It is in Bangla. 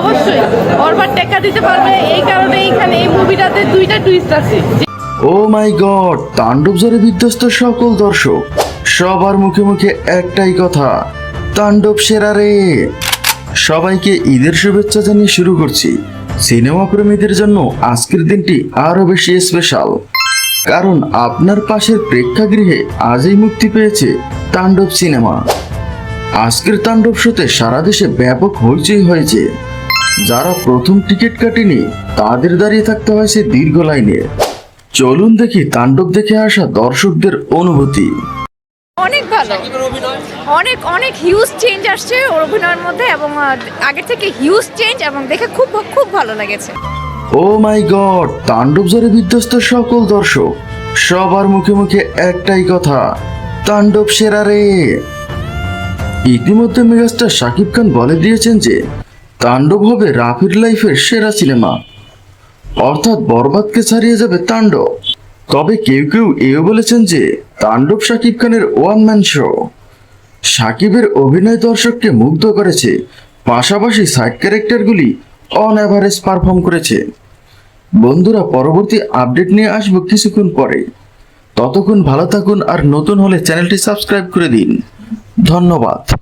অবশ্যই। টেক্কা দিতে পারবে। এই কারণে এই মুভিটাতে দুইটা টুইস্ট আছে। ও মাই গড, তাণ্ডব জোরে বিধ্বস্ত সকল দর্শক। সবার মুখে মুখে একটাই কথা, তাণ্ডব সেরা রে। সবাইকে ঈদের শুভেচ্ছা জানিয়ে শুরু করছি। সিনেমা প্রেমীদের জন্য আজকের দিনটি আরও বেশি স্পেশাল কারণ আপনার পাশের প্রেক্ষাগৃহে আজই মুক্তি পেয়েছে তাণ্ডব সিনেমা। আজকের তাণ্ডব শোতে সারা দেশে ব্যাপক হইচই হয়েছে। যারা প্রথম টিকিট কাটেনি তাদের দাঁড়িয়ে থাকতে হয়েছে দীর্ঘ লাইনে। চলুন দেখি তাণ্ডব দেখে আসা দর্শকদের অনুভূতি। অনেক ভালো। অনেক অনেক হিউজ চেঞ্জ আসছে ওর অভিনয়ের মধ্যে এবং আগের থেকে হিউজ চেঞ্জ এবং দেখে খুব খুব ভালো লেগেছে। ও মাই গড তাণ্ডব জোরে বিধ্বস্ত সকল দর্শক। সবার মুখে মুখে একটাই কথা তাণ্ডব সেরা রে। ইতিমধ্যে মেগাস্টার শাকিব খান বলে দিয়েছেন যে তাণ্ডব হবে রাফির লাইফের সেরা সিনেমা। অর্থাৎ বরবাদকে ছাড়িয়ে যাবে তাণ্ডব। তবে কেউ কেউ এও বলেছেন যে, তাণ্ডব শাকিব খানের ওয়ান ম্যান শো। সাকিবের অভিনয় দর্শককে মুগ্ধ করেছে, পাশাপাশি সাইড ক্যারেক্টারগুলি অন অ্যাভারেজ পারফর্ম করেছে। বন্ধুরা, পরবর্তী আপডেট নিয়ে আসব কিছুক্ষণ পরে। ততক্ষণ ভালো থাকুন আর নতুন হলে চ্যানেলটি সাবস্ক্রাইব করে দিন। ধন্যবাদ।